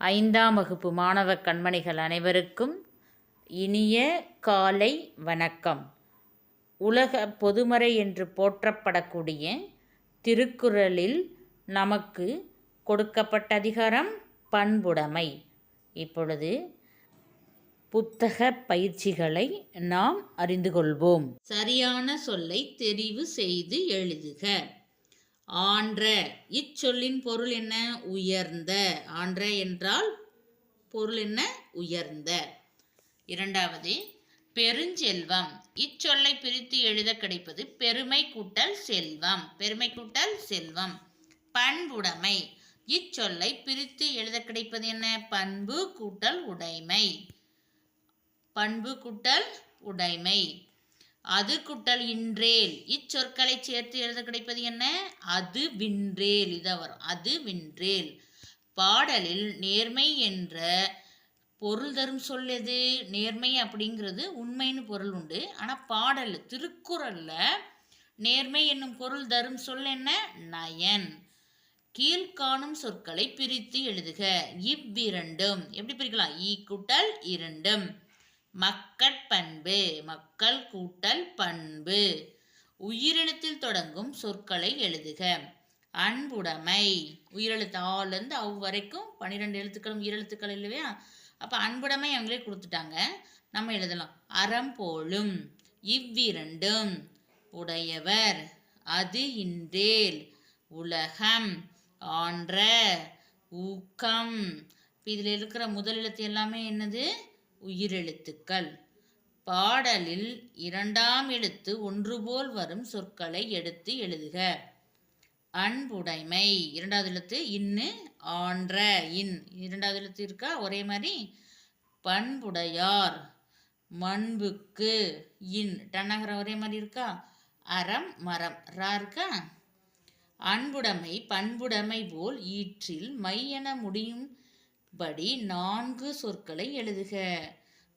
ஐந்தாம் வகுப்பு மாணவ கண்மணிகள் அனைவருக்கும் இனிய காலை வணக்கம். உலக பொதுமறை என்று போற்றப்படக்கூடிய திருக்குறளில் நமக்கு கொடுக்கப்பட்ட அதிகாரம் பண்புடைமை. இப்பொழுது புத்தக பயிற்சிகளை நாம் அறிந்து கொள்வோம். சரியான சொல்லை தெரிவு செய்து எழுதுக. ஆன்ற. இச்சொல்லின் பொருள் என்ன? உயர்ந்த. ஆன்ற என்றால் பொருள் என்ன? உயர்ந்த. இரண்டாவது பெருஞ்செல்வம். இச்சொல்லை பிரித்து எழுத கிடைப்பது பெருமை கூட்டல் செல்வம். பெருமை கூட்டல் செல்வம். பண்புடைமை. இச்சொல்லை பிரித்து எழுத கிடைப்பது என்ன? பண்பு கூட்டல் உடைமை. பண்பு கூட்டல் உடைமை. அது குட்டல் இன்றேல். இச்சொற்களை சேர்த்து எழுத கிடைப்பது என்ன? அது வின்றேல். இதை வரும். அது வின்றேல். பாடலில் நேர்மை என்ற பொருள் தரும் சொல் எது? நேர்மை அப்படிங்கிறது உண்மைன்னு பொருள் உண்டு. ஆனால் பாடல் திருக்குறளில் நேர்மை என்னும் பொருள் தரும் சொல் என்ன? நயன். கீழ்காணும் சொற்களை பிரித்து எழுதுக. இவ்விரண்டும். எப்படி பிரிக்கலாம்? ஈ குட்டல் இரண்டும். மக்கட்பண்பு மக்கள் கூட்டல் பண்பு. உயிரெழுத்தில் தொடங்கும் சொற்களை எழுதுக. அன்புடைமை. உயிரெழுத்து ஆலேருந்து அவ் வரைக்கும் பன்னிரெண்டு எழுத்துக்களும் உயிரெழுத்துக்கள் இல்லையா? அப்போ அன்புடைமை அவங்களே கொடுத்துட்டாங்க. நம்ம எழுதலாம். அறம் போலும் இவ்விரண்டும். உடையவர் அது இன்றேல். உலகம் ஆன்ற ஊக்கம். இதில் இருக்கிற முதல் எழுத்து எல்லாமே என்னது? உயிரெழுத்துக்கள். பாடலில் இரண்டாம் எழுத்து ஒன்று போல் வரும் சொற்களை எடுத்து எழுதுக. அன்புடைமை. இரண்டாவது எழுத்து இன்னு ஆன்ற இன். இரண்டாவது எழுத்து இருக்கா? ஒரே மாதிரி. பண்புடையார் மண்புக்கு இன். டன்னகரம் ஒரே மாதிரி இருக்கா? அறம் மரம். ரா இருக்கா? அன்புடைமை பண்புடைமை போல் ஈற்றில் மை என முடியும் படி நான்கு சொற்களை எழுதுக.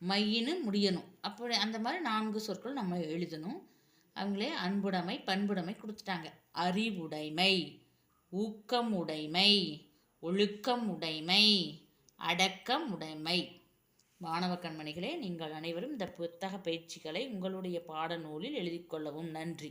மையின்னு முடியணும். அப்படி அந்த மாதிரி நான்கு சொற்கள் நம்ம எழுதணும். அவங்களே அன்புடைமை பண்புடைமை கொடுத்துட்டாங்க. அறிவுடைமை ஊக்கம் உடைமை ஒழுக்கம் உடைமை அடக்கம் உடைமை மாணவ கண்மணிகளே நீங்கள் அனைவரும் இந்த புத்தக பயிற்சிகளை உங்களுடைய பாடநூலில் எழுதிக்கொள்ளவும் நன்றி.